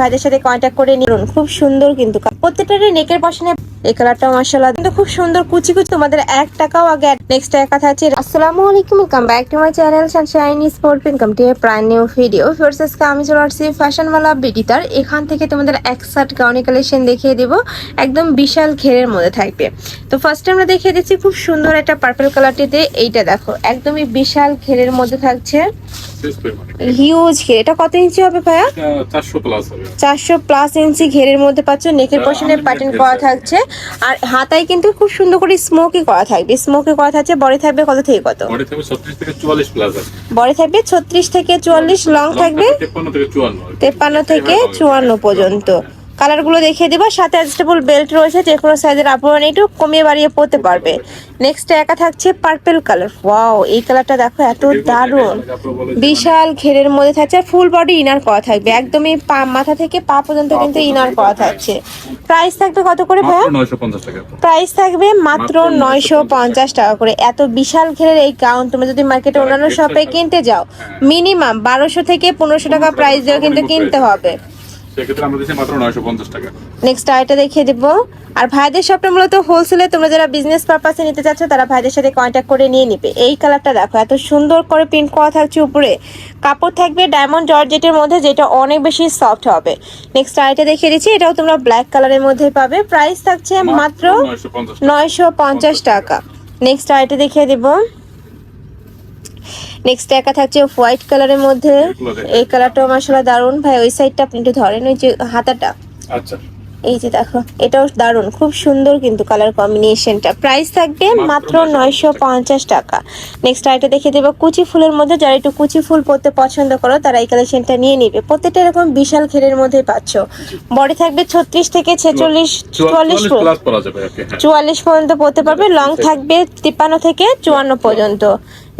ভাইদের সাথে কন্ট্যাক্ট করে নিন খুব সুন্দর কিন্তু প্রত্যেকটারই নেকের পশনে এই কালারটা মার্শাল্লাহ কিন্তু খুব সুন্দর কুচি কুচি, তোমাদের এক টাকাও আগে নেক্সট কথা আছে আসসালামু আলাইকুম welcome back to my channel sunshine sport income to prime new video ফার্সেস আমি চলে আসছি ফ্যাশন ওয়ালা বিডিতার এখান থেকে তোমাদের এক সার্ট গাউনি কালেকশন দেখিয়ে দেবো। একদম বিশাল ঘেরের মধ্যে থাকবে। তো ফার্স্টে আমরা দেখিয়ে দিচ্ছি খুব সুন্দর একটা পার্পল কালারটিতে এইটা দেখো, একদমই বিশাল ঘেরের মধ্যে থাকছে। হিউজ ঘের। এটা কত ইঞ্চি হবে ভাইয়া? চারশো প্লাস ইঞ্চি ঘেরের মধ্যে পাচ্ছ। নেকের পশনে প্যাটার্ন করা থাকছে। আর হাতায় কিন্তু খুব সুন্দর করে স্মোকি করা থাকবে। স্মোকি করা থাকছে। বড় থাকবে কত থেকে কত? বডি থাকবে ছত্রিশ থেকে চুয়াল্লিশ লং থাকবে তেপান্ন তেপ্পান্ন থেকে চুয়ান্ন পর্যন্ত। কালারগুলো দেখিয়ে দেবো। সাথে অ্যাডজাস্টেবল বেল্ট রয়েছে যে কোনো সাইজের আপনারা একটু কমিয়ে বাড়িয়ে পরতে পারবে। নেক্সট একা থাকছে পার্পেল কালার ওয়াও এই কালারটা দেখো এত দারুণ। বিশাল ঘেরের মধ্যে থাকছে আর ফুল বডি ইনার করা থাকবে। একদমই পা মাথা থেকে পা পর্যন্ত কিন্তু ইনার করা থাকছে। প্রাইস থাকবে কত করে ভাইয়া? প্রাইস থাকবে মাত্র নয়শো পঞ্চাশ টাকা করে। এত বিশাল ঘেরের এই গাউন তুমি যদি মার্কেটে অন্যান্য শপে কিনতে যাও মিনিমাম বারোশো থেকে পনেরোশো টাকা প্রাইস দিয়ে কিন্তু কিনতে হবে। সেক্ষেত্রে আমরা দিচ্ছি মাত্র নয়শো পঞ্চাশ টাকা। নেক্সট আইটা দেখিয়ে দিব। আর ভাইদের শপটা মূলত হোলসেলে তোমরা যারা বিজনেস পারপাসে নিতে চাচ্ছ তারা ভাইদের সাথে কন্ট্যাক্ট করে নিয়ে নিবে। এই কালারটা দেখো এত সুন্দর করে প্রিন্ট করা থাকছে উপরে। কাপড় থাকবে ডায়মন্ড জর্জেটের মধ্যে যেটা অনেক বেশি সফট হবে। নেক্সট আইটা দেখিয়ে দিচ্ছি এটাও তোমরা ব্ল্যাক কালারের মধ্যে পাবে। প্রাইস থাকছে মাত্র নয়শো পঞ্চাশ নয়শো পঞ্চাশ টাকা। নেক্সট আইটা দেখিয়ে দিব। নেক্সট একা থাকছে হোয়াইট কালারের মধ্যে। এই কালারটাও মাসালা দারুণ। ভাই ওই সাইডটা আপনি একটু ধরেন ওই যে হাতাটা। আচ্ছা। এই যে দেখো এটাও দারুণ খুব সুন্দর কিন্তু কালার কম্বিনেশনটা প্রাইস থাকবে মাত্র নয়শো পঞ্চাশ টাকা। নেক্সট আইটা দেখে দেবো। কুচি ফুলের মধ্যে যারা একটু কুচি ফুল পরতে পছন্দ করো তারা এই কালেকশনটা নিয়ে নিবে। প্রত্যেকটা এরকম বিশাল ঘেরের মধ্যে পাচ্ছ। বডি থাকবে ছত্রিশ থেকে ছেচল্লিশ চুয়াল্লিশ চুয়াল্লিশ পরা যাবে ওকে হ্যাঁ। চুয়াল্লিশ পর্যন্ত পড়তে পারবে। লং থাকবে তিপ্পান্ন থেকে চুয়ান্ন পর্যন্ত।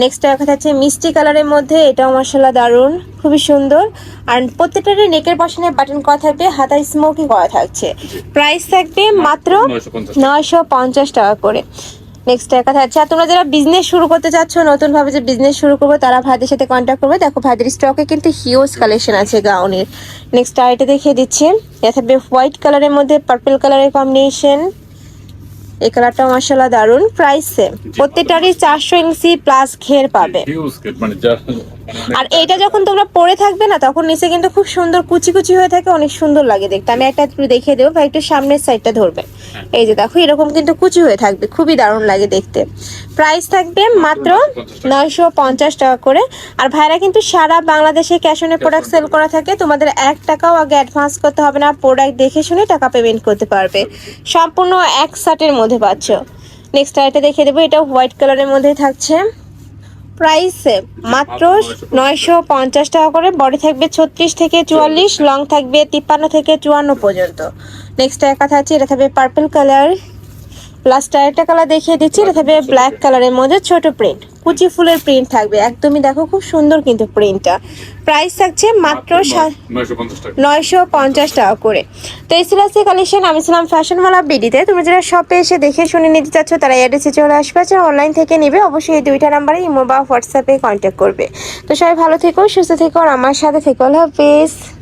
নেক্সট দেখা যাচ্ছে মিষ্টি কালারের মধ্যে এটাও মশলা দারুণ খুবই সুন্দর। আর প্রত্যেকটারই নেকের পশনে বাটন করা থাকবে হাতায় স্মোকি করা থাকছে। প্রাইস থাকবে মাত্র নয়শো পঞ্চাশ টাকা। করে। নেক্সট দেখা যাচ্ছে আর তোমরা যারা বিজনেস শুরু করতে চাচ্ছ নতুনভাবে যে বিজনেস শুরু করব তারা ভাইদের সাথে কন্ট্যাক্ট করবে। দেখো ভাইদের স্টকে কিন্তু হিউজ কালেকশন আছে গাউনের নেক্সট আইটা দেখিয়ে দিচ্ছি এটা থাকবে হোয়াইট কালারের মধ্যে পার্পল কালারের কম্বিনেশন এই কালারটা মশলা দারুণ প্রাইস সেম প্রত্যেকটারই চারশো ইঞ্চি প্লাস ঘের পাবে। আর এটা যখন তোমরা পরে থাকবে না তখন নিচে কিন্তু খুব সুন্দর কুচি কুচি হয়ে থাকে অনেক সুন্দর লাগে দেখতে। আমি একটা একটু দেখিয়ে দেবো ভাই একটু সামনের সাইডটা ধরবে। এই যে দেখো এরকম কিন্তু কুচি হয়ে থাকবে খুবই দারুণ লাগে দেখতে। প্রাইস থাকবে মাত্র নয়শো পঞ্চাশ টাকা করে। আর ভাইরা কিন্তু সারা বাংলাদেশে ক্যাশ অনে প্রোডাক্ট সেল করা থাকে। তোমাদের এক টাকাও আগে অ্যাডভান্স করতে হবে না প্রোডাক্ট দেখে শুনে টাকা পেমেন্ট করতে পারবে। সম্পূর্ণ এক শার্টের মধ্যে পাচ্ছ। নেক্সট আইটা দেখিয়ে দেবো এটা হোয়াইট কালারের মধ্যে থাকছে। প্রাইস মাত্র নয়শো পঞ্চাশ টাকা করে বডি থাকবে ছত্রিশ থেকে চুয়াল্লিশ লং থাকবে তিপ্পান্ন থেকে চুয়ান্ন পর্যন্ত। নেক্সট একা থাকছে এটা থাকবে পার্পল কালার লাস্ট আরেকটা কালার দেখিয়ে দিচ্ছি এটা থাকবে ব্ল্যাক কালারের মধ্যে ছোট প্রিন্ট কুচি ফুলের প্রিন্ট থাকবে একদমই দেখো খুব সুন্দর কিন্তু প্রিন্টটা প্রাইস থাকছে মাত্র নয়শো পঞ্চাশ টাকা। নয়শো পঞ্চাশ টাকা করে। তো এই ছিল আজকে কালেকশন আমি ছিলাম ফ্যাশনওয়ালা বিডিতে তুমি যারা শপে এসে দেখে শুনে নিতে চাচ্ছ তারা অ্যাড্রেসে চলে আসবে। যারা অনলাইন থেকে নেবে অবশ্যই এই দুইটা নাম্বারে ইমো বা হোয়াটসঅ্যাপে কন্ট্যাক্ট করবে। তো সবাই ভালো থেকো সুস্থ থেকো আর আমার সাথে থেকো। আল্লাহ হাফেজ।